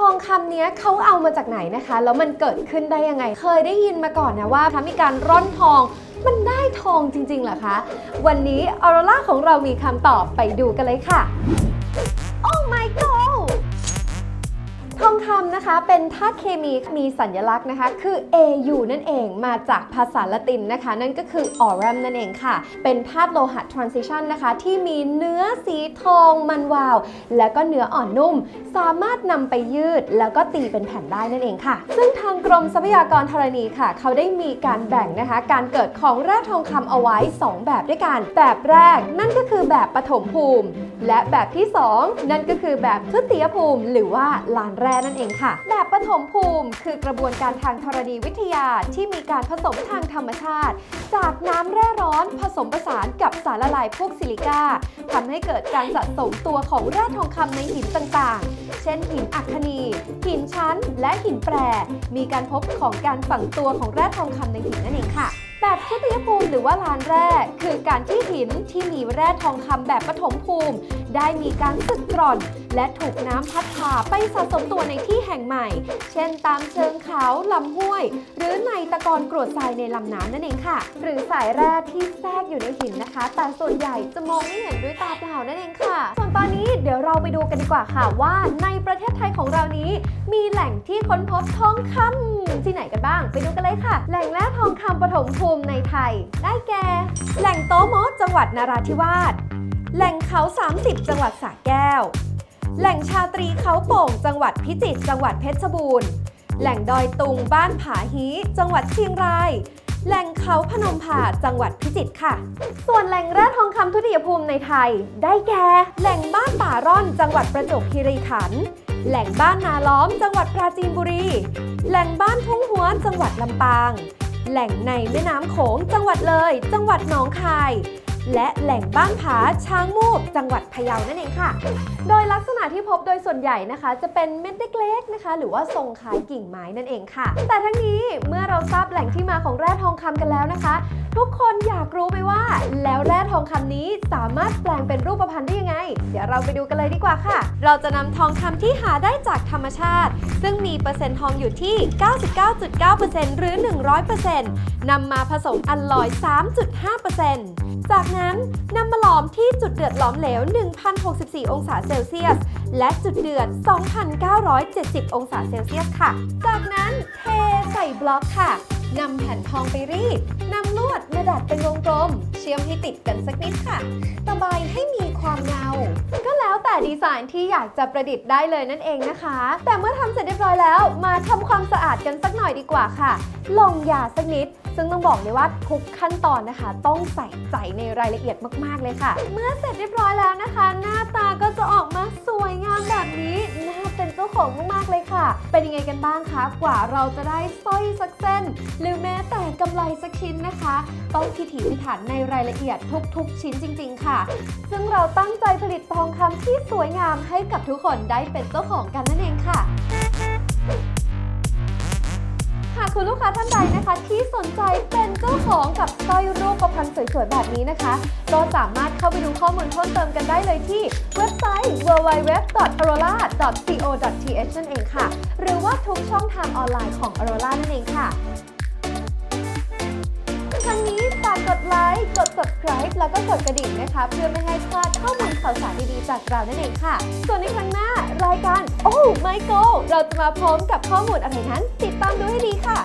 ทองคำเนี้ยเขาเอามาจากไหนนะคะ แล้วมันเกิดขึ้นได้ยังไง เคยได้ยินมาก่อนนะว่าถ้ามีการร่อนทอง มันได้ทองจริงๆเหรอคะ วันนี้ออโรล่าของเรามีคำตอบไปดูกันเลยค่ะ โอ้ my god ทองคำนะคะเป็นธาตุเคมีมีสัญลักษณ์นะคะ คือ Au นั่นเองมาจากภาษาละตินนะคะ นั่นก็คือ aurum นั่นเองค่ะ เป็นธาตุโลหะ transition นะคะ ที่มีเนื้อสีทองมันวาว แล้วก็เนื้ออ่อนนุ่ม สามารถนำไปยืด แล้วก็ตีเป็นแผ่นได้นั่นเองค่ะ ซึ่งทางกรมทรัพยากรธรณีค่ะ เขาได้มีการแบ่งนะคะ การเกิดของแร่ทองคำเอาไว้ 2 แบบด้วยกัน แบบแรกนั่นก็คือแบบปฐมภูมิ และแบบที่ 2 นั่นก็คือแบบทุติยภูมิ หรือว่าลานแร่นั่นเองค่ะ แบบปฐมภูมิ คือกระบวนการทางธรณีวิทยาที่มีการผสมทางธรรมชาติ จากน้ำแร่ร้อนผสมผสานกับสารละลายพวกซิลิก้าทำให้เกิดการสะสมตัวของแร่ทองคำในหินต่างๆ เช่นหินอัคคนี หินชั้น และหินแปร มีการพบของการฝังตัวของแร่ทองคำในหินนั่นเองค่ะ แบบทุติยภูมิหรือว่าลานแร่คือการที่หินที่มีแร่ทองคำแบบปฐมภูมิ ได้มีการสึกกร่อน และถูกน้ำพัดพาไปสะสมตัวในที่แห่งใหม่ เช่นตามเชิงเขาลำห้วย หรือในตะกอนกรวดทรายในลำน้ำนั่นเองค่ะ หรือสายแร่ที่แทรกอยู่ในหินนะคะ แต่ส่วนใหญ่จะมองไม่เห็นด้วยตาเปล่านั่นเองค่ะ ส่วนตอนนี้เดี๋ยว ไปดูกันดีกว่าค่ะว่าในประเทศไทยของเรานี้ มีแหล่งที่ค้นพบทองคำที่ไหนกันบ้าง ไปดูกันเลยค่ะ แหล่งแร่ทองคำปฐมภูมิในไทย ได้แก่ แหล่งโตโมจังหวัดนาราธิวาสแหล่งเขา 30 จังหวัดสระแก้ว แหล่งชาตรีเขาโป่ง จังหวัดพิจิตรจังหวัดเพชรบูรณ์แหล่งดอยตุงบ้านผาฮีจังหวัดเชียงราย แหล่งเขาพนมผาจังหวัดพิจิตรค่ะ ส่วนแหล่งแร่ทองคำทุติยภูมิในไทย ได้แก่ แหล่งบ้านป่าร่อนจังหวัดประจวบคีรีขันธ์แหล่งบ้านนาล้อมจังหวัดปราจีนบุรี แหล่งบ้านทุ่งหัวจังหวัดลำปาง แหล่งในแม่น้ำโขงจังหวัดเลย จังหวัดหนองคาย และแหล่งบ้านผาช้างมูบจังหวัดพะเยานั่นเองค่ะ โดยลักษณะที่พบโดยส่วนใหญ่นะคะ จะเป็นเม็ดเล็กๆนะคะ หรือว่าทรงคล้ายกิ่งไม้นั่นเองค่ะ แต่ทั้งนี้เมื่อเราทราบแหล่งที่มาของแร่ทองคำกันแล้วนะคะ ทุกคนอยากรู้ไหมว่า แล้วแร่ทองคำนี้สามารถแปลงเป็นรูปพรรณได้ยังไง เดี๋ยวเราไปดูกันเลยดีกว่าค่ะ เราจะนำทองคำที่หาได้จากธรรมชาติ ซึ่งมีเปอร์เซ็นต์ทองอยู่ที่ 99.9%หรือ 100%นำมาผสมอัลลอย 3.5%จากนั้นนำมาหลอมที่จุดเดือดหลอมเหลว 1,064 องศาเซลเซียส และจุดเดือด 2,970 องศาเซลเซียสค่ะ จากนั้นเทใส่บล็อกค่ะนำแผ่นทองไปรีดนำ วดมาดัดเป็นวงกลม เชื่อมให้ติดกันสักนิดค่ะ ตะไบให้มีความเงา ก็แล้วแต่ดีไซน์ที่อยากจะประดิษฐ์ได้เลยนั่นเองนะคะ แต่เมื่อทำเสร็จเรียบร้อยแล้ว มาทำความสะอาดกันสักหน่อยดีกว่าค่ะ ลงยาสักนิด ซึ่งต้องบอกเลยว่าทุกขั้นตอนนะคะ ต้องใส่ใจในรายละเอียดมากๆเลยค่ะ เมื่อเสร็จเรียบร้อยแล้วนะคะ หน้าตาก็จะออกมาสวยงามแบบนี้น่า จ้าของมากๆเลยค่ะ เป็นยังไงกันบ้างคะ กว่าเราจะได้สร้อยสักเส้น หรือแม้แต่กำไรสักชิ้นนะคะ ต้องพิถีพิถันในรายละเอียดทุกๆ ชิ้นจริง ๆ ค่ะ ซึ่งเราตั้งใจผลิตทองคำที่สวยงามให้กับทุกคนได้เป็นเจ้าของกันนั่นเองค่ะากคุณลูกค้าท่านใดนะคะ ที่สนใจเป็นเจ้าของกับสร้อยรูปประพันธ์สวยๆแบบนี้นะคะ ก็สามารถเข้าไปดูข้อมูลเพิ่มเติมกันได้เลยที่เว็บไซต์ www.aurora.co.th นั่นเองค่ะ หรือว่าทุกช่องทางออนไลน์ของ Aurora นั่นเองค่ะ ไลค์ กด subscribe แล้วก็กดกระดิ่งนะคะ เพื่อไม่ให้พลาดข้อมูลข่าวสารดีๆ จากเรานั่นเองค่ะ ส่วนในครั้งหน้ารายการโอ้ไมโกเราจะมาพร้อมกับข้อมูลอะไรนั้น ติดตามดูให้ดีค่ะ